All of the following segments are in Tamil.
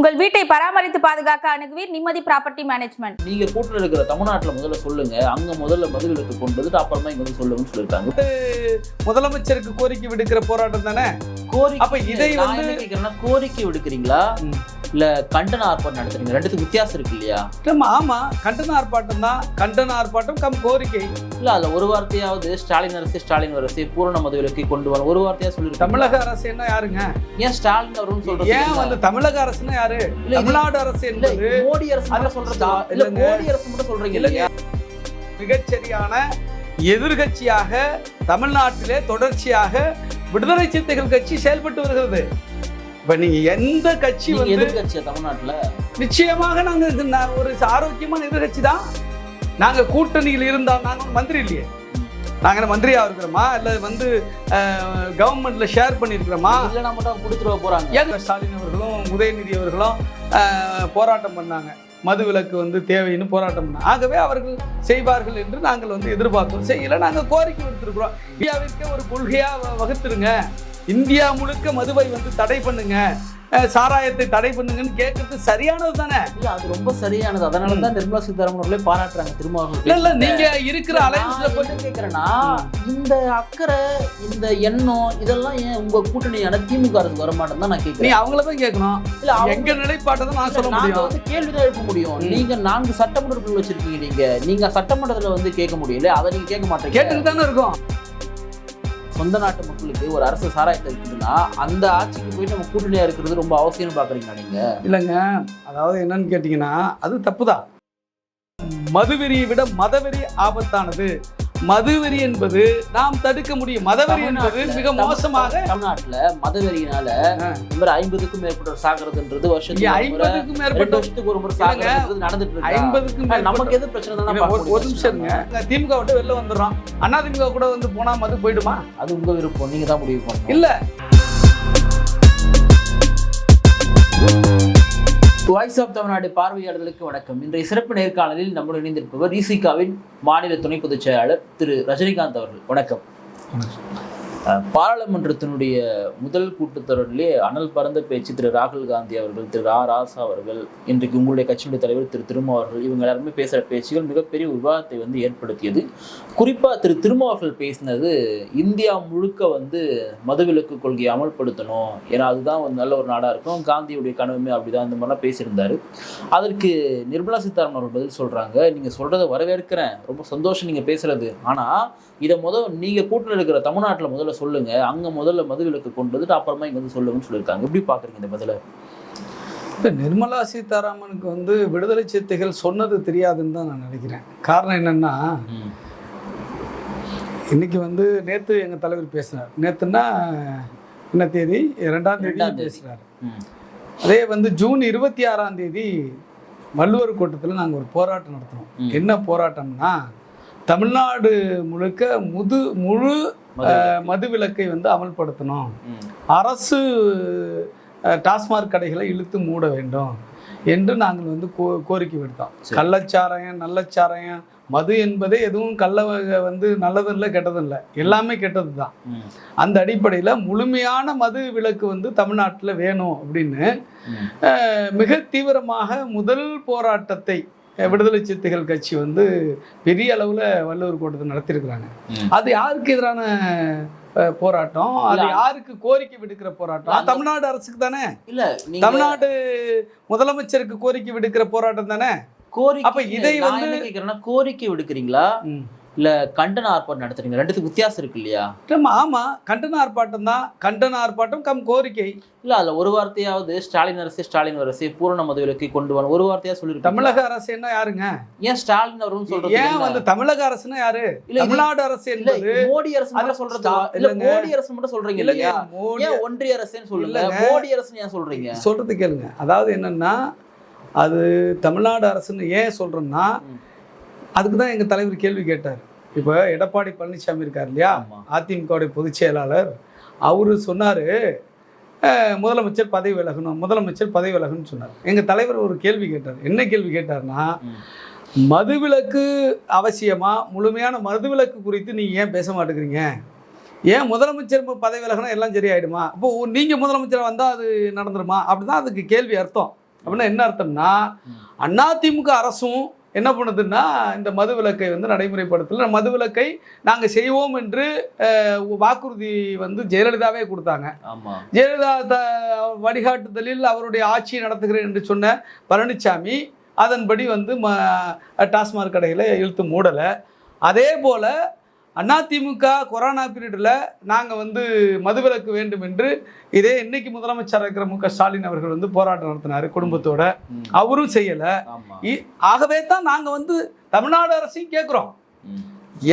உங்கள் வீட்டை பராமரித்து பாதுகாக்க அணுகுவீர் நிம்மதி ப்ராப்பர்ட்டி மேனேஜ்மெண்ட். நீங்க கூட்டில் இருக்கிற தமிழ்நாட்டுல முதல்ல சொல்லுங்க. அங்க முதல்ல மதுவிலக்கு கொண்டு வந்துட்டு அப்புறமா இங்க வந்து சொல்லுங்கன்னு சொல்லியிருக்காங்க முதலமைச்சருக்கு கோரிக்கை விடுக்கிற போராட்டம் தானே? கோரிக்கை அப்ப இதை வந்து- கோரிக்கை விடுக்கிறீங்களா. இல்ல கண்டன ஆர்ப்பாட்டம் நடத்துறீங்க? ரெண்டுத்துக்கு வித்தியாசம் இருக்கு இல்லையா? ஆமா. கண்டன ஆர்ப்பாட்டம் தான். கண்டன ஆர்ப்பாட்டம் கம் கோரிக்கை. இல்ல அதுல ஒரு வார்த்தையாவது ஸ்டாலின் அரசு ஸ்டாலின் அரசு பூரண மதுவிலக்கை கொண்டு வர ஒரு வார்த்தையா சொல்லிருக்காங்க தமிழக அரசு என்ன யாருங்க? ஏன் ஸ்டாலின் அவர்கள் சொல்றது ஏன் வந்து தமிழக அரசுன்னா யாரு? தமிழ்நாடு அரசு என்பது மோடி அரசு அது சொல்றது? இல்ல. மோடி அரசு மட்டும் சொல்றீங்க. இல்லையா? மிகச்சரியான எதிர்கட்சியாக தமிழ்நாட்டிலே தொடர்ச்சியாக விடுதலை சிறுத்தைகள் கட்சி செயல்பட்டு வருகிறது. இப்ப நீங்க எந்த கட்சி வந்து எதிர்கட்சியா தமிழ்நாட்டுல? நிச்சயமாக நாங்க ஒரு ஆரோக்கியமான எதிர்கட்சி தான். நாங்க கூட்டணியில் இருந்தால் நாங்க மந்திரி இல்லையே. நாங்க மந்திரியா இருக்கிறோமா? இல்ல வந்து கவர்மெண்ட்ல ஷேர் பண்ணியிருக்கிறோமா? இல்லைன்னா மட்டும் கொடுத்துருவ போறாங்க. ஸ்டாலின் அவர்களும் உதயநிதி அவர்களும் போராட்டம் பண்ணாங்க. மது விலக்கு வந்து தேவைன்னு போராட்டம் பண்ணாங்க. ஆகவே அவர்கள் செய்வார்கள் என்று நாங்கள் வந்து எதிர்பார்த்தோம். செய்யல. நாங்கள் கோரிக்கை விடுத்திருக்கிறோம். இந்தியாவிற்கு ஒரு கொள்கையா வகுத்துருங்க. இந்தியா முழுக்க மதுவை வந்து தடை பண்ணுங்க. சாராயத்தை தடை பண்ணுங்கன்னு கேட்கறது சரியானது தானே? இல்ல அது ரொம்ப சரியானது. அதனால தான் நிர்மலா சீதாராமன் அவர்களே பாராட்டுறாங்க அவர்கள் இல்ல இல்ல. நீங்க இருக்கிற அலைன்ஸ்ல நான் போய் கேக்குறேன்னா இந்த அக்கறை இந்த எண்ணம் இதெல்லாம் ஏன் உங்க கூட்டணியான திமுக அரசு வர மாட்டேன்னு தான் நான் கேக்குறேன். அவங்கள தான் கேட்கணும் இல்ல எங்க நிலைப்பாட்டை தான் நான் சொல்ல முடியும். வந்து கேள்விதான் எழுப்ப முடியும். நீங்க நான்கு சட்டமன்ற வச்சிருக்கீங்க நீங்க. நீங்க சட்டமன்றத்துல வந்து கேட்க முடியல அதை நீங்க கேட்க மாட்டீங்க. கேட்டுட்டு தானே இருக்கோம். சொந்த நாட்டு மக்களுக்கு ஒரு அரசு சாராயத்தை இருக்குதுன்னா அந்த ஆட்சிக்கு போய் நம்ம கூட்டணியா இருக்கிறது ரொம்ப அவசியம்னு பாக்குறீங்களா நீங்க? இல்லைங்க. அதாவது என்னன்னு கேட்டிங்கன்னா அது தப்புதான். மதுவெறியை விட மதவெறி ஆபத்தானது. மதுவெறி என்பது நாம் தடுக்க முடியும். மதவெறி என்பது மிக மோசமாக தமிழ்நாட்டுல மதவெறியினால. இந்த மாதிரி ஐம்பதுக்கும் மேற்பட்டவர் சாகிறதுன்றது வருஷத்துக்கு ஐம்பதுக்கும் மேற்பட்ட வருஷத்துக்கு ஒரு முறை சாகிறதுன்றது நடந்துட்டு ஐம்பதுக்கும் மேற்பட்ட நமக்கு எது பிரச்சனை ஒரு- நிமிஷம் திமுக விட்டு வெளில வந்துடுறோம். அண்ணா திமுக கூட வந்து போனா மது போயிடுமா? அது உங்க விருப்பம். நீங்க தான் முடிவு பண்ணணும். இல்ல. வாய்ஸ் ஆஃப் தமிழ்நாடு பார்வையாளர்களுக்கு வணக்கம். இன்றைய சிறப்பு நேர்காணலில் நம்முடன் இணைந்திருப்பவர் இசிகாவின் மாநில துணை பொதுச் செயலாளர் திரு ரஜினிகாந்த் அவர்கள். வணக்கம். பாராளுமன்றத்தினுடைய முதல் கூட்டத்தொடரிலே அனல் பறந்த பேச்சு திரு ராகுல் காந்தி அவர்கள் திரு ரா ராசா அவர்கள் இன்றைக்கு உங்களுடைய கட்சியினுடைய தலைவர் திரு திருமா அவர்கள் இவங்க எல்லாருமே பேசுகிற பேச்சுகள் மிகப்பெரிய விவாதத்தை வந்து ஏற்படுத்தியது. குறிப்பாக திரு திருமா அவர்கள் பேசினது இந்தியா முழுக்க வந்து மதுவிலக்கு கொள்கையை அமல்படுத்தணும் ஏன்னா அதுதான் வந்து நல்ல ஒரு நாடாக இருக்கும். காந்தியுடைய கனவுமே அப்படிதான் இந்த மாதிரிலாம் பேசியிருந்தாரு. அதற்கு நிர்மலா சீதாராமன் அவர்கள் பதில் சொல்கிறாங்க நீங்கள் சொல்கிறத வரவேற்கிறேன். ரொம்ப சந்தோஷம் நீங்கள் பேசுகிறது ஆனால் இதை முதல் நீங்க கூட்டில் இருக்கிற தமிழ்நாட்டுல முதல்ல சொல்லுங்க. அங்க முதல்ல மதுவிலக்கு கொண்டு வந்துட்டு அப்புறமா இங்க வந்து சொல்லுங்கன்னு சொல்லியிருக்காங்க. எப்படி பாக்குறீங்க இந்த பதில இப்ப நிர்மலா சீதாராமனுக்கு வந்து விடுதலை சிறுத்தைகள் சொன்னது தெரியாதுன்னு தான் நான் நினைக்கிறேன். காரணம் என்னன்னா இன்னைக்கு வந்து நேத்து எங்க தலைவர் பேசினார் நேத்துன்னா என்ன தேதி? இரண்டாம் தேதி ம். அதே வந்து ஜூன் இருபத்தி ஆறாம் தேதி வள்ளுவர் கூட்டத்தில் நாங்கள் ஒரு போராட்டம் நடத்தினோம். என்ன போராட்டம்னா தமிழ்நாடு முழுக்க முது முழு மதுவிலக்கு. மது விலக்கை வந்து அமல்படுத்தணும். அரசு டாஸ்மாக் கடைகளை இழுத்து மூட வேண்டும் என்று நாங்கள் வந்து கோ கோரிக்கை விடுத்தோம் சரி. கள்ளச்சாராயம் நல்லச்சாராயம் மது என்பதே எதுவும் கள்ள வந்து நல்லதும் இல்லை கெட்டதும் இல்லை எல்லாமே கெட்டது தான். அந்த அடிப்படையில் முழுமையான மது விலக்கு வந்து தமிழ்நாட்டில் வேணும் அப்படின்னு மிக தீவிரமாக முதல் போராட்டத்தை விடுதலை சிறுத்தைகள் கட்சி வந்து பெரிய அளவில் வள்ளுவர் கூட்டத்தை நடத்தியிருக்கிறாங்க. அது யாருக்கு எதிரான போராட்டம்? அது யாருக்கு கோரிக்கை விடுக்கிற போராட்டம்? தமிழ்நாடு அரசுக்கு தானே? இல்ல தமிழ்நாடு முதலமைச்சருக்கு கோரிக்கை விடுக்கிற போராட்டம் தானே? கோரிக்கை அப்ப இதை வந்து- கோரிக்கை விடுக்கிறீங்களா? இல்ல கண்டன ஆர்ப்பாட்டம் நடத்துறீங்க. ரெண்டுத்துக்கு வித்தியாசம் இருக்கு இல்லையா? ஆமா. கண்டன ஆர்ப்பாட்டம் தான். கண்டன ஆர்ப்பாட்டம் கம் கோரிக்கை. இல்ல அதுல ஒரு வார்த்தையாவது ஸ்டாலின் அரசு ஸ்டாலின் அரசு பூரண மதுவிலக்கை கொண்டு வர ஒரு வார்த்தையா சொல்லிருக்கீங்க தமிழக அரசு என்ன யாருங்க? ஏன் ஸ்டாலின் அவர்கள் சொல்றது ஏன்? வந்து தமிழக அரசுன்னா யாரு? தமிழ்நாடு அரசு இல்ல மோடி அரசு மட்டும் சொல்றது இல்ல. மோடி அரசு மட்டும் சொல்றீங்க இல்லையா? ஏன் ஒன்றிய அரசுன்னு இல்லைங்க. மோடி அரசு ஏன் சொல்றீங்க? சொல்றது கேளுங்க. அதாவது என்னன்னா அது தமிழ்நாடு அரசுன்னு ஏன் சொல்றோம்னா ம். அதுக்கு தான் எங்க தலைவர் கேள்வி கேட்டார். இப்போ எடப்பாடி பழனிசாமி இருக்கார் இல்லையா. அதிமுகவுடைய பொதுச் செயலாளர். அவரு சொன்னாரு முதலமைச்சர் பதவி விலகணும் முதலமைச்சர் பதவி விலகணும்னு சொன்னார். எங்க தலைவர் ஒரு கேள்வி கேட்டார். என்ன கேள்வி கேட்டார்னா. மதுவிலக்கு அவசியமா? முழுமையான மதுவிலக்கு குறித்து நீங்க ஏன் பேச மாட்டேங்கிறீங்க? ஏன் முதலமைச்சர் பதவி விலகினா எல்லாம் சரியாயிடுமா? அப்போ நீங்க முதலமைச்சர் வந்தா அது நடந்துருமா? அப்படிதான் அதுக்கு கேள்வி அர்த்தம். அப்படின்னா என்ன அர்த்தம்னா அதிமுக அரசும் என்ன பண்ணுதுன்னா இந்த மது விலக்கை வந்து நடைமுறைப்படுத்தல. மது விலக்கை நாங்கள் செய்வோம் என்று வாக்குறுதி வந்து ஜெயலலிதாவே கொடுத்தாங்க. ஜெயலலிதா த- வழிகாட்டுதலில் அவருடைய ஆட்சியை நடத்துகிறேன் என்று சொன்ன பழனிசாமி அதன்படி வந்து ம டாஸ்மாக் கடைகளை இழுத்து மூடலை. அதே போல் அதிமுக கொரோனா பீரியடில் நாங்கள் வந்து மதுவிலக்கு வேண்டும் என்று இதே இன்னைக்கு முதலமைச்சர் இருக்கிற மு ஸ்டாலின் அவர்கள் வந்து போராட்டம் நடத்தினார் குடும்பத்தோட. அவரும் செய்யலை. ஆகவே தான் நாங்கள் வந்து தமிழ்நாடு அரசையும் கேட்குறோம்.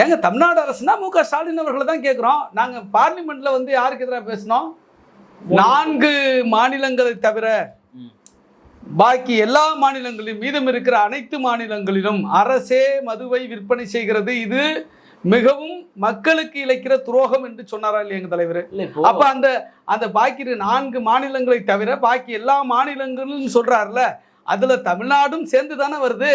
ஏங்க தமிழ்நாடு அரசுனா மு க ஸ்டாலின் அவர்களை தான் கேட்குறோம் நாங்கள் பார்லிமெண்ட்ல வந்து யாருக்கு எதிராக பேசினோம்? நான்கு மாநிலங்களை தவிர. பாக்கி எல்லா மாநிலங்களிலும் மீதம் இருக்கிற அனைத்து மாநிலங்களிலும் அரசே மதுவை விற்பனை செய்கிறது. இது மிகவும் மக்களுக்கு இழைக்கிற துரோகம் என்று சொன்னாரா இல்லையா எங்க தலைவர்? அப்ப அந்த அந்த பாக்கி நான்கு மாநிலங்களை தவிர பாக்கி எல்லா மாநிலங்களும் சொல்றாருல அதுல தமிழ்நாடும் சேர்ந்து தானே வருது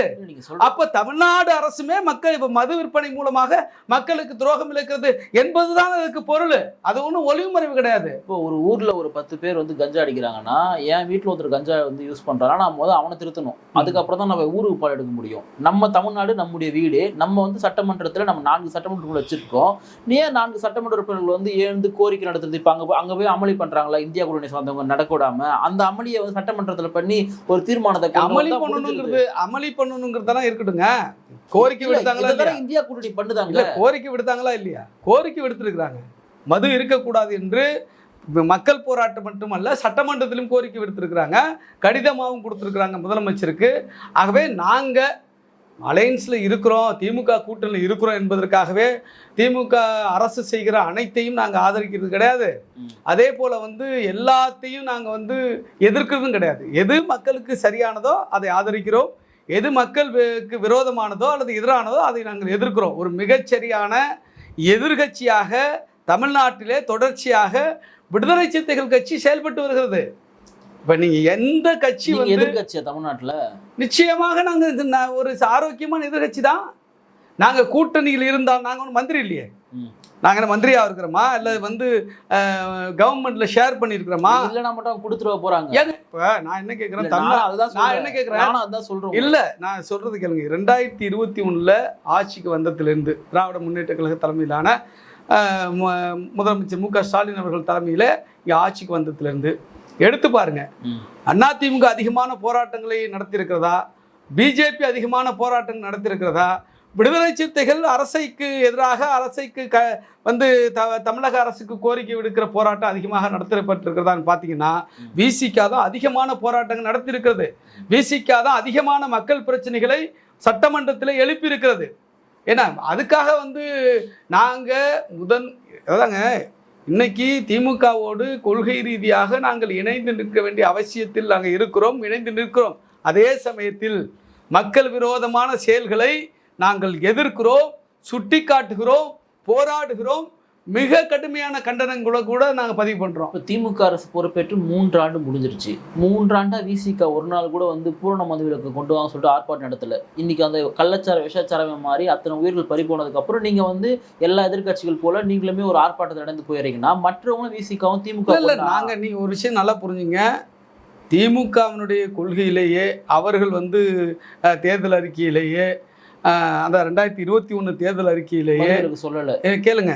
அப்ப தமிழ்நாடு அரசுமே மக்கள் இப்ப மது விற்பனை மூலமாக மக்களுக்கு துரோகம் இழைக்கிறது என்பதுதான் அதுக்கு பொருள். அது ஒன்றும் ஒளிவுமறைவு கிடையாது. இப்போ ஒரு ஊர்ல ஒரு பத்து பேர் வந்து கஞ்சா அடிக்கிறாங்கன்னா என் வீட்ல ஒருத்தர் கஞ்சா வந்து யூஸ் பண்றாங்கன்னா நான் முதல்ல அவனை திருத்தணும். அதுக்கப்புறம் தான் நம்ம ஊருக்கு பால் எடுக்க முடியும். நம்ம தமிழ்நாடு நம்முடைய வீடு நம்ம வந்து சட்டமன்றத்துல நம்ம நான்கு சட்டமன்றங்கள் வச்சிருக்கோம். நீ ஏன் நான்கு சட்டமன்ற உறுப்பினர்கள் வந்து எழுந்து கோரிக்கை நடத்துறது? இப்ப அங்க போய்- அங்க போய் அமளி பண்றாங்களா? இந்தியா கூட்டணி சார்ந்தவங்க நடக்க விடாம அந்த அமளியை வந்து சட்டமன்றத்துல பண்ணி ஒரு தீர்மானத்தை அமளி பண்ணணுங்கிறது அமளி பண்ணணுங்கிறதெல்லாம் இருக்கட்டுங்க. கோரிக்கை. விடுத்தாங்களா இந்தியா கூட்டணி பண்ணுதாங்க இல்ல கோரிக்கை விடுத்தாங்களா இல்லையா? கோரிக்கை விடுத்திருக்கிறாங்க. மது இருக்கக்கூடாது என்று மக்கள் போராட்டம் மட்டுமல்ல சட்டமன்றத்திலும் கோரிக்கை விடுத்திருக்கிறாங்க. கடிதமாகவும் கொடுத்திருக்கிறாங்க முதலமைச்சருக்கு. ஆகவே நாங்க அலையன்ஸ்ல இருக்கிறோம் திமுக கூட்டணியில் இருக்கிறோம் என்பதற்காகவே திமுக அரசு செய்கிற அனைத்தையும் நாங்க ஆதரிக்கிறது கிடையாது. அதே போல வந்து எல்லாத்தையும் நாங்க வந்து எதிர்க்கிறதும் கிடையாது. எது மக்களுக்கு சரியானதோ அதை ஆதரிக்கிறோம். எது மக்களுக்கு விரோதமானதோ அல்லது எதிரானதோ அதை நாங்கள் எதிர்க்கிறோம். ஒரு மிகச்சரியான எதிர்கட்சியாக தமிழ்நாட்டிலே தொடர்ச்சியாக விடுதலை சிறுத்தைகள் கட்சி செயல்பட்டு வருகிறது. இப்ப நீங்க எந்த கட்சி வந்து எதிர்கட்சியா தமிழ்நாட்டுல? நிச்சயமாக நாங்க இது ந- ஒரு ஆரோக்கியமான எதிர்கட்சி தான். நாங்க கூட்டணியில் இருந்தால் நாங்க ஒன்றும் மந்திரி இல்லையே. ம். நாங்க என்ன மந்திரியா இருக்கிறோமா? இல்ல வந்து கவர்மெண்ட்ல ஷேர் பண்ணியிருக்கிறோமா? இல்லைன்னா மட்டும் கொடுத்துருவ போறாங்க. ஏங்க இப்ப நான் என்ன கேட்கிறேன் நானும் தமிழ் அதுதான் நான். என்ன கேட்கிறேன் அதான் சொல்றேன் இல்ல நான் சொல்றது கேளுங்க. ரெண்டாயிரத்தி இருபத்தி ஒண்ணுல ஆட்சிக்கு வந்ததிலிருந்து திராவிட முன்னேற்ற கழக தலைமையிலான முதலமைச்சர் மு க ஸ்டாலின் அவர்கள் தலைமையில இங்க ஆட்சிக்கு வந்ததிலிருந்து எடுத்து பாருங்க. ம். அதிமுக அதிகமான போராட்டங்களை நடத்தியிருக்கிறதா? பிஜேபி அதிகமான போராட்டங்கள் நடத்தியிருக்கிறதா? விடுதலை சிறுத்தைகள் அரசைக்கு எதிராக அரசைக்கு க வந்து த தமிழக அரசுக்கு கோரிக்கை விடுக்கிற போராட்டம் அதிகமாக நடத்தப்பட்டிருக்கிறதான்னு பார்த்தீங்கன்னா. விசிகா தான் அதிகமான போராட்டங்கள் நடத்தியிருக்கிறது. விசிகா தான் அதிகமான மக்கள் பிரச்சனைகளை சட்டமன்றத்தில் எழுப்பியிருக்கிறது. ஏன்னா அதுக்காக வந்து நாங்கள் முதன் அதாங்க இன்னைக்கு திமுகவோடு கொள்கை ரீதியாக நாங்கள் இணைந்து நிற்க வேண்டிய அவசியத்தில் நாங்கள் இருக்கிறோம் இணைந்து நிற்கிறோம். அதே சமயத்தில் மக்கள் விரோதமான செயல்களை நாங்கள் எதிர்க்கிறோம் சுட்டி காட்டுகிறோம் போராடுகிறோம். மிக கடுமையான கண்டனங்களை கூட நாங்கள் பதிவு பண்ணுறோம் இப்ப திமுக அரசு பொறுப்பேற்று மூன்றாண்டு முடிஞ்சிருச்சு. மூன்றாண்டா விசிக ஒரு நாள் கூட வந்து பூரண மதுவிலக்கு கொண்டு வாங்க சொல்லிட்டு ஆர்ப்பாட்டம் நடத்தல. இன்னைக்கு அந்த கள்ளச்சார விஷச்சாரமே மாறி அத்தனை உயிர்கள் பறி போனதுக்கு அப்புறம் நீங்க வந்து எல்லா எதிர்க்கட்சிகள் போல நீங்களுமே ஒரு ஆர்ப்பாட்டத்தை நடந்து போயிறீங்கன்னா மற்றவங்களும் விசிகாவும் திமுக இல்ல கொண்டா- நாங்க நீங்க ஒரு விஷயம் நல்லா புரிஞ்சுங்க. திமுகவினுடைய கொள்கையிலேயே அவர்கள் வந்து தேர்தல் அறிக்கையிலேயே அந்த ரெண்டாயிரத்தி இருபத்தி ஒன்று தேர்தல் அறிக்கையிலேயே சொல்லல. கேளுங்க.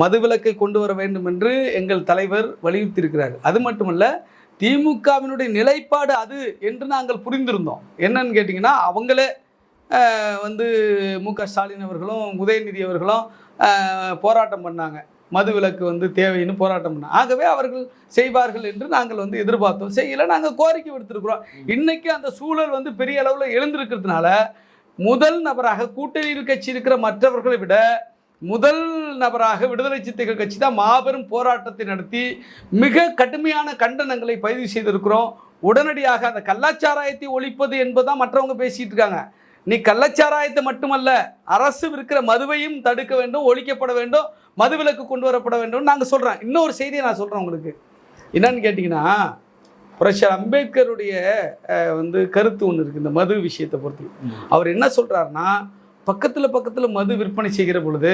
மதுவிலக்கை கொண்டு வர வேண்டும் என்று எங்கள் தலைவர் வலியுறுத்தியிருக்கிறார். அது மட்டுமல்ல திமுகவினுடைய நிலைப்பாடு அது என்று நாங்கள் புரிந்திருந்தோம். என்னன்னு கேட்டிங்கன்னா அவங்களே வந்து மு க ஸ்டாலின் அவர்களும் உதயநிதி அவர்களும் போராட்டம் பண்ணாங்க. மதுவிலக்கு வந்து தேவைன்னு போராட்டம் பண்ண ஆகவே அவர்கள் செய்வார்கள் என்று நாங்கள் வந்து எதிர்பார்த்தோம். செய்யலை நாங்கள் கோரிக்கை விடுத்திருக்கிறோம். இன்னைக்கு அந்த சூழல் வந்து பெரிய அளவில் எழுந்திருக்கிறதுனால முதல் நபராக கூட்டணியில் கட்சி இருக்கிற மற்றவர்களை விட முதல் நபராக விடுதலை சிறுத்தைகள் கட்சி தான் மாபெரும் போராட்டத்தை நடத்தி மிக கடுமையான கண்டனங்களை பதிவு செய்திருக்கிறோம். உடனடியாக அந்த கள்ளச்சாராயத்தை ஒழிப்பது என்பதுதான் மற்றவங்க பேசிட்டு இருக்காங்க. நீ கள்ளச்சாராயத்தை மட்டுமல்ல அரசு விற்கிற மதுவையும் தடுக்க வேண்டும் ஒழிக்கப்பட வேண்டும் மதுவிலக்கு கொண்டு வரப்பட வேண்டும் நாங்கள் சொல்கிறோம் இன்னொரு செய்தியை நான் சொல்கிறேன் உங்களுக்கு. என்னன்னு கேட்டிங்கன்னா புரட்சியாளர் அம்பேத்கருடைய வந்து கருத்து ஒன்று இருக்குது இந்த மது விஷயத்தை பொறுத்து. அவர் என்ன சொல்றாருன்னா பக்கத்துல பக்கத்துல மது விற்பனை செய்கிற பொழுது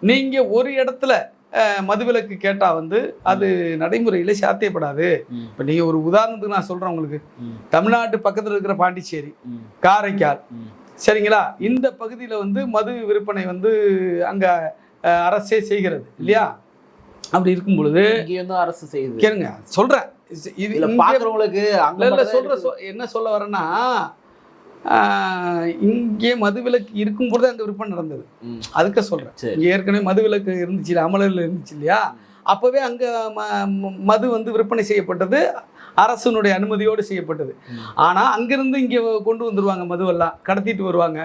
நீங்க ஒரு இடத்துல மதுவிலக்கு கேட்டால் வந்து அது நடைமுறையில் சாத்தியப்படாது. இப்போ நீங்கள் ஒரு உதாரணத்துக்கு நான் சொல்கிறேன் உங்களுக்கு. தமிழ்நாட்டு பக்கத்தில் இருக்கிற பாண்டிச்சேரி காரைக்கால். சரிங்களா? இந்த பகுதியில் வந்து மது விற்பனை வந்து அங்கே அரசே செய்கிறது இல்லையா? அப்படி இருக்கும் பொழுது அரசு செய்யுது. கேளுங்க சொல்கிறேன் இது இல்ல இங்கே- பாக்குறவங்களுக்கு அங்க இல்ல, இல்ல, மட்டும் தான் சொல்ற இருக்குது. சொ- என்ன சொல்ல வரேன்னா இங்கே மதுவிலக்கு இருக்கும் பொழுது அங்கே விற்பனை நடந்தது. ம், அதுக்கு சொல்கிறேன் ஏற்கனவே மதுவிலக்கு இருந்துச்சு அமலில் இருந்துச்சு இல்லையா? அப்போவே அங்கே மது வந்து விற்பனை செய்யப்பட்டது அரசனுடைய அனுமதியோடு செய்யப்பட்டது. ம். ஆனால் அங்கிருந்து இங்கே கொண்டு வந்துருவாங்க மதுவெல்லாம் கடத்திட்டு வருவாங்க.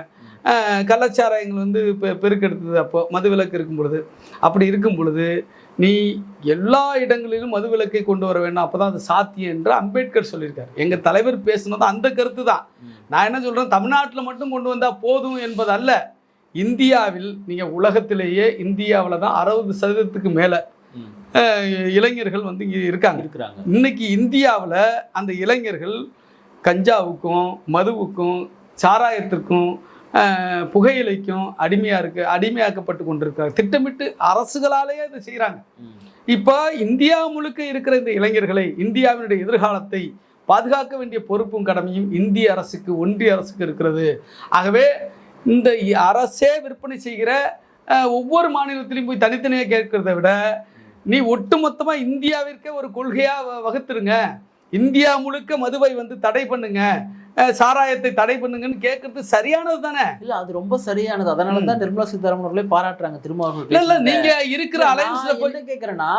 ஆஹ், கள்ளச்சாராயங்கள் வந்து பெ பெருக்கெடுத்தது அப்போ மதுவிலக்கு இருக்கும் பொழுது. அப்படி இருக்கும் பொழுது நீ எல்லா இடங்களிலும் மதுவிலக்கை கொண்டு வர வேண்டும். அப்பதான் அது சாத்தியம் என்று அம்பேத்கர் சொல்லியிருக்காரு. எங்க தலைவர் பேசுனது அந்த கருத்து தான். நான் என்ன சொல்றேன்? தமிழ்நாட்டில் மட்டும் கொண்டு வந்தா போதும் என்பது அல்ல இந்தியாவில் நீங்க உலகத்திலேயே இந்தியாவில் தான் அறுபது சதவீதத்துக்கு மேல இளைஞர்கள் வந்து இங்கே இருக்காங்க. இருக்கிறாங்க. இன்னைக்கு இந்தியாவில் அந்த இளைஞர்கள் கஞ்சாவுக்கும் மதுவுக்கும் சாராயத்திற்கும் புகையிலைக்கும் அடிமையாக இருக்கு அடிமையாக்கப்பட்டு கொண்டிருக்காங்க திட்டமிட்டு அரசுகளாலேயே இதை செய்கிறாங்க இப்போ இந்தியா முழுக்க இருக்கிற இந்த இளைஞர்களை இந்தியாவினுடைய எதிர்காலத்தை பாதுகாக்க வேண்டிய பொறுப்பும் கடமையும் இந்திய அரசுக்கு ஒன்றிய அரசுக்கு இருக்கிறது. ஆகவே இந்த அரசே விற்பனை செய்கிற ஒவ்வொரு மாநிலத்திலையும் போய் தனித்தனியாக கேட்கிறத விட நீ ஒட்டுமொத்தமாக இந்தியாவிற்கே ஒரு கொள்கையாக வ- வகுத்துருங்க. இந்தியா முழுக்க மதுவை வந்து தடை பண்ணுங்க. சாராயத்தை தடை பண்ணுங்கன்னு கேட்கறது சரியானது தானே? இல்ல அது ரொம்ப சரியானது. அதனால தான் நிர்மலா சீதாராமன் அவர்களே பாராட்டுறாங்க திரும்ப அவர்கள் இல்ல. நீங்க இருக்கிற நான் போய் கேக்குறேன்னா.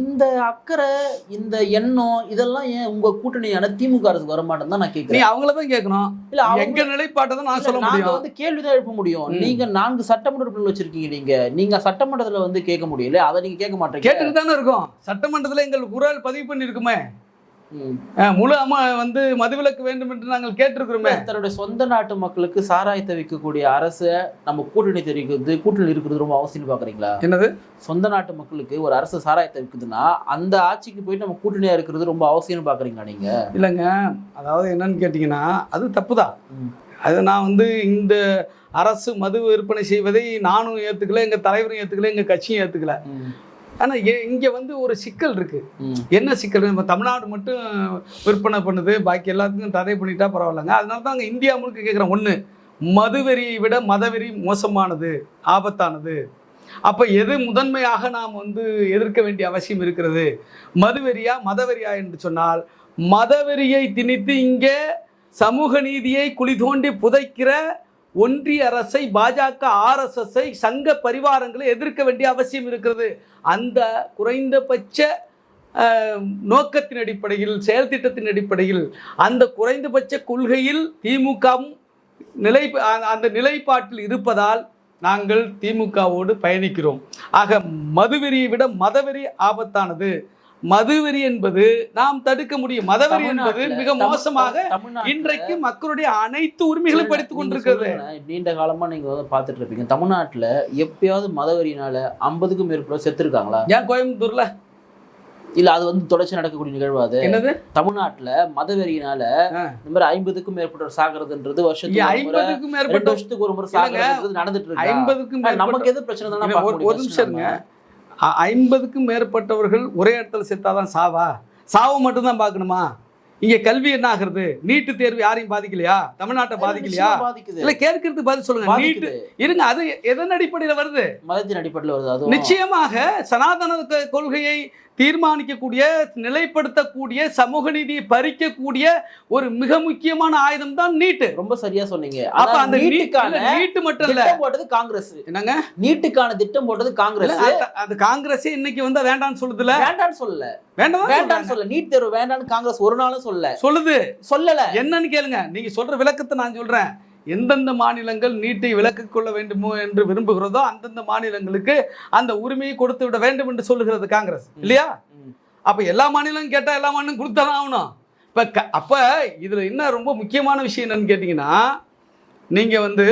இந்த அக்கறை இந்த எண்ணம் இதெல்லாம் ஏன் உங்க கூட்டணியான திமுக அரசுக்கு வர மாட்டேன்னு தான் நான் நீ கேக்குறேன் அவங்கள தான் கேட்கணும் இல்ல எங்க நிலைப்பாட்டை தான் நான் சொல்ல முடியும். வந்து கேள்விதான் எழுப்ப முடியும். நீங்க நான்கு சட்டமன்ற உறுப்பினர்கள் வச்சிருக்கீங்க நீங்க. நீங்க சட்டமன்றத்துல வந்து கேட்க முடியல அதை நீங்க கேட்க மாட்டீங்க. கேட்டுட்டு தானே இருக்கோம். சட்டமன்றத்தில் எங்கள் குரல் பதிவு பண்ணியிருக்குமே ம். அஹ், முழு அம்மா வந்து மதுவிலக்கு வேண்டும் என்று நாங்கள் கேட்டிருக்கிறோமே. தன்னுடைய சொந்த நாட்டு மக்களுக்கு சாராயத்தை விற்கக்கூடிய அரசை நம்ம கூட்டணி தெரிவிக்கிறது கூட்டணி இருக்கிறது ரொம்ப அவசியம் பாக்குறீங்களா என்னது? சொந்த நாட்டு மக்களுக்கு ஒரு அரசு சாராயத்தை விற்குதுன்னா அந்த ஆட்சிக்கு போயிட்டு நம்ம கூட்டணியா இருக்கிறது ரொம்ப அவசியம் பாக்குறீங்களா நீங்க? இல்லைங்க. அதாவது என்னன்னு கேட்டிங்கன்னா அது தப்பு தான். அது நான் வந்து இந்த அரசு மது விற்பனை செய்வதை நானும் ஏற்றுக்கல எங்கள் தலைவரும் ஏற்றுக்கல எங்கள் கட்சியும் ஏற்றுக்கல. ஆனால் இங்கே வந்து ஒரு சிக்கல் இருக்குது. என்ன சிக்கல்? நம்ம தமிழ்நாடு மட்டும் விற்பனை பண்ணுது பாக்கி எல்லாத்துக்கும் தடை பண்ணிட்டா பரவாயில்லைங்க. அதனால தான் அங்கே இந்தியா முழுக்க கேட்குறேன் ஒன்று மதுவெறியை விட மதவெறி மோசமானது ஆபத்தானது. அப்போ எது முதன்மையாக நாம் வந்து எதிர்க்க வேண்டிய அவசியம் இருக்கிறது? மதுவெறியா மதவெறியா என்று சொன்னால் மதவெறியை திணித்து இங்கே சமூக நீதியை குழி தோண்டி புதைக்கிற ஒன்றிய அரசை பாஜக ஆர்எஸ்எஸ்ஐ சங்க பரிவாரங்களை எதிர்க்க வேண்டிய அவசியம் இருக்கிறது. அந்த குறைந்தபட்ச நோக்கத்தின் அடிப்படையில் செயல் திட்டத்தின் அடிப்படையில் அந்த குறைந்தபட்ச கொள்கையில் திமுகவும் நிலை அந்த நிலைப்பாட்டில் இருப்பதால் நாங்கள் திமுகவோடு பயணிக்கிறோம். ஆக மதுவெறியை விட மதவெறி ஆபத்தானது. மதுவெறி என்பது நாம் தடுக்க முடியும். மதவெறி என்பது மிக மோசமாக இன்றைக்கு மக்களுடைய அனைத்து உரிமைகளும் படித்துக் கொண்டிருக்கிறது. நீண்ட காலமா நீங்க பாத்துட்டு இருப்பீங்க. தமிழ்நாட்டுல எப்பயாவது மதவெறினால ஐம்பதுக்கும் மேற்பட்ட செத்துருக்காங்களா? ஏன் கோயம்புத்தூர்ல? இல்ல அது வந்து தொடர்ச்சி நடக்கக்கூடிய நிகழ்வு அது. என்னது? தமிழ்நாட்டுல மதவெறியினால. இந்த மாதிரி ஐம்பதுக்கும் மேற்பட்டவர் சாகிறதுன்றது வருஷத்துக்கு ஐம்பதுக்கும் மேற்பட்ட வருஷத்துக்கு ஒரு முறை. சாகிறதுன்றது நடந்துட்டு இருக்கு. ஐம்பதுக்கும் நமக்கு எது பிரச்சனை தானே ஒரு- நிமிஷம் ஐம்பதுக்கும் மேற்பட்டவர்கள் ஒரே இடத்துல செத்தாதான் சாவா? சாவை மட்டும்தான் பார்க்கணுமா? இங்க கல்வி என்ன ஆகுறது? நீட்டு தேர்வு யாரையும் பாதிக்கலையா? தமிழ்நாட்டை பாதிக்கலையா? இல்ல கேட்கறதுக்கு பதில் சொல்லுங்க. நீட்டு இருங்க அது எதன் அடிப்படையில வருது? மதத்தின் அடிப்படையில் வருது நிச்சயமாக சனாதன கொள்கையை தீர்மானிக்கக்கூடிய நிலைப்படுத்தக்கூடிய சமூக நீதியை பறிக்கக்கூடிய ஒரு மிக முக்கியமான ஆயுதம் தான் நீட்டு. ரொம்ப சரியா சொன்னீங்க. அப்ப அந்த நீட் நீட்டுக்கான நீட்டு மட்டும் இல்ல. போட்டது காங்கிரஸ். என்னங்க? நீட்டுக்கான திட்டம் போட்டது காங்கிரஸ். அது- அது காங்கிரஸே இன்னைக்கு வந்து வேண்டாம்னு சொல்லுதுல. வேண்டாம்னு சொல்லல. வேண்டாம் வேண்டாம்னு சொல்ல நீட் தேர்வு வேண்டாம்னு காங்கிரஸ் ஒரு நாளும் சொல்லல. சொல்லுது. சொல்லல. என்னன்னு கேளுங்க. நீங்க சொல்ற விளக்கத்தை நான் சொல்றேன். எந்தெந்த மாநிலங்கள் நீட்டை விலக்கிக் கொள்ள வேண்டுமோ என்று விரும்புகிறதோ அந்தந்த மாநிலங்களுக்கு அந்த உரிமையை கொடுத்து விட வேண்டும் என்று சொல்லுகிறது காங்கிரஸ். இல்லையா. அப்ப எல்லா மாநிலங்களும் கேட்டா எல்லா மாநிலம் கொடுத்தாதான் ஆகணும். இப்ப அப்ப இதுல என்ன ரொம்ப முக்கியமான விஷயம் என்னன்னு கேட்டீங்கன்னா நீங்க வந்து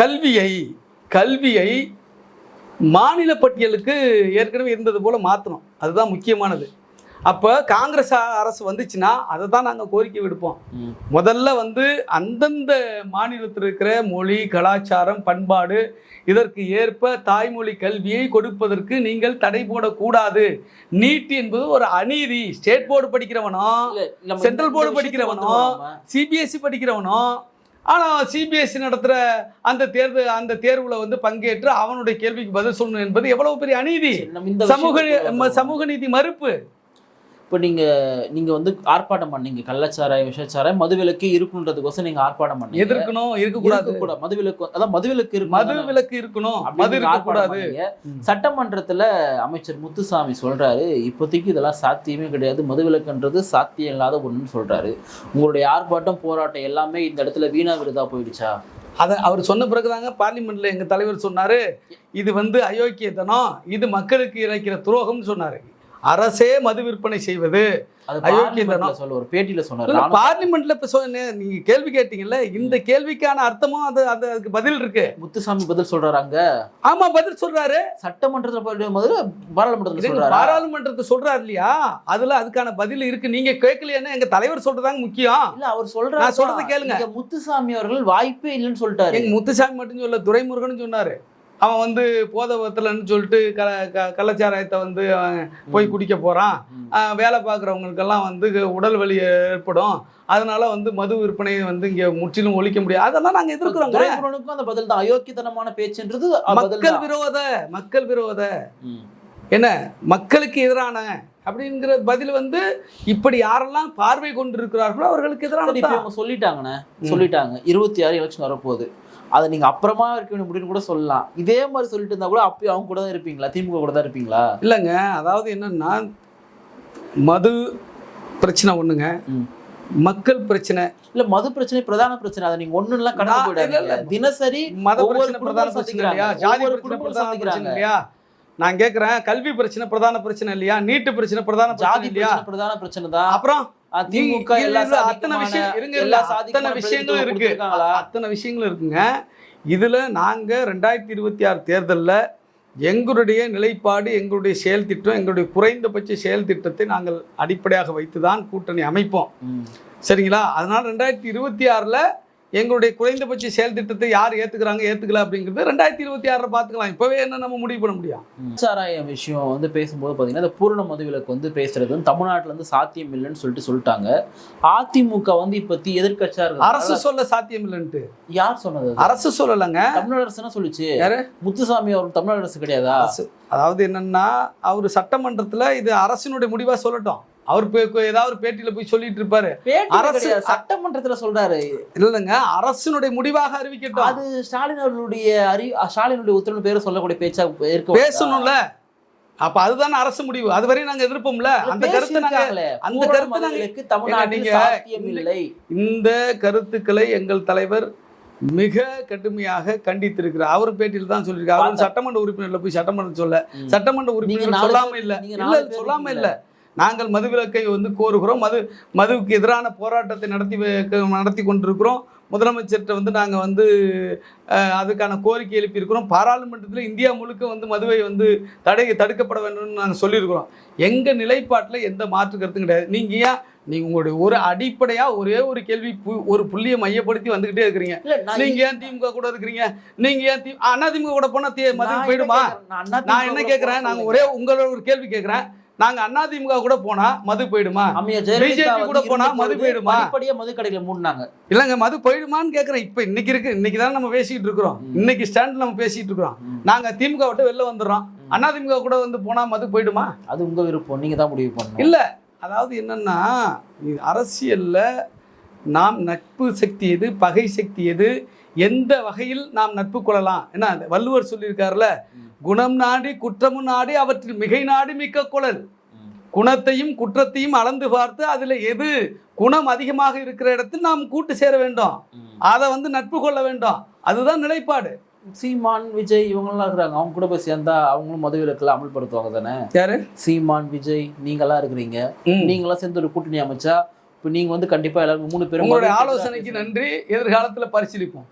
கல்வியை கல்வியை மாநில பட்டியலுக்கு ஏற்கனவே இருந்தது போல மாற்றணும் அதுதான் முக்கியமானது. அப்போ காங்கிரஸ் அரசு வந்துச்சுன்னா அதை தான் நாங்கள் கோரிக்கை விடுப்போம். முதல்ல வந்து அந்தந்த மாநிலத்தில் இருக்கிற மொழி கலாச்சாரம் பண்பாடு இதற்கு ஏற்ப தாய்மொழி கல்வியை கொடுப்பதற்கு நீங்கள் தடை போடக்கூடாது நீட் என்பது ஒரு அநீதி ஸ்டேட் போர்டு படிக்கிறவனோ board விஷயத்துக்கு படிக்கிறவனோ. சிபிஎஸ்சி படிக்கிறவனோ ஆனால் சிபிஎஸ்சி நடத்துகிற அந்த தேர்வு அந்த தேர்வில் வந்து பங்கேற்று அவனுடைய கேள்விக்கு பதில் சொல்லணும் என்பது எவ்வளவு பெரிய அநீதி சமூக. சமூக நீதி மறுப்பு இப்போ நீங்க நீங்க வந்து ஆர்ப்பாட்டம் பண்ணீங்க. கள்ளச்சாராயம் விஷச்சாராயம் மதுவிலக்கு இருக்கணுன்றதுக்கோசம் நீங்க ஆர்ப்பாட்டம் பண்ணீங்க. எதிர்க்கணும் இருக்கக்கூடாது. இருக்கக்கூடாது மதுவிலக்கு அதான் மதுவிலக்கு இருக்கு மது விலக்கு இருக்கணும். மது ம். சட்டமன்றத்துல அமைச்சர் முத்துசாமி சொல்றாரு இப்போதைக்கு இதெல்லாம் சாத்தியமே கிடையாது. மதுவிலக்குன்றது சாத்தியம் இல்லாத ஒண்ணுன்னு சொல்றாரு. உங்களுடைய ஆர்ப்பாட்டம் போராட்டம் எல்லாமே இந்த இடத்துல வீணா விருதா போயிடுச்சா? அதை அவர் சொன்ன பிறகுதாங்க பார்லிமெண்ட்ல எங்க தலைவர் சொன்னாரு இது வந்து அயோக்கியத்தனம். இது மக்களுக்கு இழைக்கிற துரோகம்னு சொன்னாரு. அரசே மது விற்பனை செய்வது. சொல்ல ஒரு பேட்டியில சொன்னாரு. பார்லிமெண்ட்ல இப்ப நீங்க கேள்வி கேட்டீங்கல்ல இந்த கேள்விக்கான அர்த்தமும் அது அது அதுக்கு பதில் இருக்கு. முத்துசாமி பதில் சொல்றாரு அங்க. ஆமா பதில் சொல்றாரு. சட்டமன்றத்துல பாராளுமன்றத்துல சொல்றாரு? பாராளுமன்றத்தை சொல்றாரு இல்லையா? அதுல அதுக்கான பதில் இருக்கு. நீங்க கேட்கலையா எங்க தலைவர் சொல்றதாங்க முக்கியம். இல்ல அவர் சொல்றாரு நான் சொல்றதை கேளுங்க. முத்துசாமி அவர்கள் வாய்ப்பே இல்லைன்னு சொல்லிட்டாரு. எங்க முத்துசாமி மட்டும் சொல்ல துரைமுருகன் சொன்னாரு. அவன் வந்து போதவத்திலன்னு சொல்லிட்டு க க- கள்ளச்சாராயத்தை வந்து அவன் போய் குடிக்க. ஆஹ் வேலை பார்க்குறவங்களுக்கெல்லாம் வந்து உடல் வலி ஏற்படும். அதனால வந்து மது விற்பனை வந்து இங்க முற்றிலும் ஒழிக்க முடியாது. அதெல்லாம் நாங்க எதிர்க்கிறோங்க. துரைமுருகனுக்கும் அந்த பதில் தான் அயோக்கியத்தனமான பேச்சுன்றது மக்கள். விரோத மக்கள் விரோத. ம். மக்களுக்கு எதிரான அப்படிங்கிற பதில் வந்து இப்படி யாரெல்லாம் பார்வை கொண்டிருக்கிறார்களோ அவர்களுக்கு எதிரான இவங்க சொல்லிட்டாங்கண்ணே. சொல்லிட்டாங்க. இருபத்தி ஆறு எலெக்ஷன் வரப்போகுது. அதை நீங்க அப்புறமா இருக்க வேண்டிய முடியும்னு கூட சொல்லலாம். இதே மாதிரி சொல்லிட்டு இருந்தா கூட அப்பயும் அவங்க கூட தான் இருப்பீங்களா? திமுக கூட தான் இருப்பீங்களா? இல்லைங்க. அதாவது என்னன்னா மது பிரச்சனை ஒண்ணுங்க. மக்கள் பிரச்சனை. இல்ல மது பிரச்சனை பிரதான பிரச்சனை. அதை நீங்க ஒண்ணு எல்லாம் கடந்து. தினசரி மத பிரச்சனை பிரதான பிரச்சனை. இல்லையா? ஜாதி பிரச்சனை பிரதான பிரச்சனை. இல்லையா? நான் கேக்குறேன் கல்வி பிரச்சனை பிரதான பிரச்சனை இல்லையா? நீட்டு பிரச்சனை பிரதான ஜாதி இல்லையா? பிரச்சனை பிரதான பிரச்சனை தான். அப்புறம் திமுக அத்தனை விஷயம் இருங்க அத்தனை விஷயங்களும் இருக்கு? அத்தனை விஷயங்களும் இருக்குங்க. இதுல நாங்க ரெண்டாயிரத்தி இருபத்தி ஆறு தேர்தல்ல எங்களுடைய நிலைப்பாடு எங்களுடைய செயல் திட்டம் எங்களுடைய குறைந்தபட்ச செயல் திட்டத்தை நாங்கள் அடிப்படையாக வைத்துதான் கூட்டணி அமைப்போம். சரிங்களா? அதனால ரெண்டாயிரத்தி இருபத்தி ஆறுல எங்களுடைய குறைந்தபட்ச செயல் திட்டத்தை யார் ஏத்துக்கிறாங்க ஏத்துக்கல அப்படிங்கிறது ரெண்டாயிரத்தி இருபத்தி ஆறுல பாத்துக்கலாம். இப்பவே என்ன நம்ம முடிவு பண்ண முடியும்? சாராயம் விஷயம் வந்து பேசும்போது பார்த்தீங்கன்னா இந்த பூரண மதுவிலக்கு வந்து பேசுறது வந்து தமிழ்நாட்டுல வந்து சாத்தியம் இல்லைன்னு சொல்லிட்டு சொல்லிட்டாங்க. அதிமுக வந்து இப்பத்தி எதிர்க்கட்சியா இருக்கு அரசு சொல்ல சாத்தியம் இல்லைன்ட்டு. யார் சொன்னது? அரசு சொல்லலைங்க. தமிழ் அரசு என்ன சொல்லுச்சு? யாரு? முத்துசாமி அவர் தமிழ் அரசு கிடையாதா? அதாவது என்னன்னா அவர் சட்டமன்றத்துல இது அரசினுடைய முடிவா சொல்லட்டும். அவர் ஏதாவது பேட்டியில போய் சொல்லிட்டு இருப்பாரு. அரசு- சட்டமன்றத்துல சொல்றாரு. இல்லைங்க அரசினுடைய முடிவாக அறிவிக்கட்டும். அது ஸ்டாலின் அவர்களுடைய அறி ஸ்டாலினுடைய உத்தரவு பேரை சொல்லக்கூடிய பேச்சா இருக்க பேசணும்ல. அப்ப அதுதானே அரசு முடிவு. அதுவரை நாங்க எதிர்ப்போம்ல. அந்த கருத்தை நாங்க அந்த கருத்தை நாங்க மதுவிலக்கு தமிழ்நாட்டில் இந்த கருத்துக்களை எங்கள் தலைவர் மிக கடுமையாக கண்டித்திருக்கிறார். அவர் பேட்டியில் தான் சொல்லியிருக்காரு. அவர். சட்டமன்ற உறுப்பினர்ல போய் சட்டமன்றம் சொல்ல. சட்டமன்ற உறுப்பினர் சொல்லாம இல்ல. சொல்லாம. இல்ல. நாங்கள் மதுவிலக்கை வந்து கோருகிறோம். மது மதுவுக்கு எதிரான போராட்டத்தை நடத்தி நடத்தி கொண்டிருக்கிறோம். முதலமைச்சர்கிட்ட வந்து நாங்கள் வந்து அதுக்கான கோரிக்கை எழுப்பியிருக்கிறோம். பாராளுமன்றத்தில் இந்தியா முழுக்க வந்து மதுவை வந்து தடை தடுக்கப்பட வேண்டும்னு நாங்கள் சொல்லியிருக்கிறோம். எங்கள் நிலைப்பாட்டில் எந்த மாற்று கருத்தும் கிடையாது. நீங்கள் ஏன் நீங்கள் உங்களுடைய ஒரு அடிப்படையாக ஒரே ஒரு கேள்வி ஒரு புள்ளியை மையப்படுத்தி வந்துக்கிட்டே இருக்கிறீங்க. இல்ல நான் நீங்க ஏன் திமுக கூட இருக்கிறீங்க? நீங்க ஏன் தி அண்ணா திமுக கூட போனா தி- மது நான் போயிடுமா? நான் என்ன கேக்குறேன்? நாங்க ஒரே உங்களோட ஒரு கேள்வி கேக்குறேன். நாங்க அண்ணா திமுக கூட போனா மது போயிடுமா? BJP கூட போனா மது போயிடுமா? படிப்படியா மது கடைகளை மூடினாங்க. இல்லங்க மது போயிடுமான்னு கேக்குறேன். இப்ப இன்னைக்கு இருக்கு. இன்னைக்கு தான் நம்ம பேசிட்டு இருக்கிறோம். இன்னைக்கு ஸ்டாண்ட் நம்ம பேசிட்டு இருக்கிறோம். நாங்க திமுக விட்டு வெளில வந்துடுறோம். ம். அண்ணா திமுக கூட வந்து போனா மது போயிடுமா? அது உங்க விருப்பம். நீங்க தான் முடிவு பண்ணணும். இல்ல. அதாவது என்னன்னா அரசியல்ல நாம் நட்பு சக்தி எது பகை சக்தி எது எந்த வகையில் நாம் நட்பு கொள்ளலாம்? என்ன வள்ளுவர் சொல்லியிருக்காருல. குணம் நாடி குற்றமும் நாடி அவற்றில் மிகை நாடி மிக்க குழல். குணத்தையும் குற்றத்தையும் அளந்து பார்த்து அதுல எது குணம் அதிகமாக இருக்கிற இடத்தில் நாம் கூட்டு சேர வேண்டும். அதை வந்து நட்பு கொள்ள வேண்டும். அதுதான் நிலைப்பாடு. சீமான் விஜய் இவங்கெல்லாம் இருக்கிறாங்க. அவங்க கூட போய் சேர்ந்தா அவங்களும் மது விலக்குல அமல்படுத்துவாங்க தானே? யாரு? சீமான் விஜய் நீங்கெல்லாம் இருக்கிறீங்க. நீங்களாம் சேர்ந்து ஒரு கூட்டணி அமைச்சா இப்போ நீங்க வந்து கண்டிப்பா எல்லாரும் மூணு பேரும் உங்களுடைய ஆலோசனைக்கு நன்றி. எதிர்காலத்துல பரிசீலிப்போம்.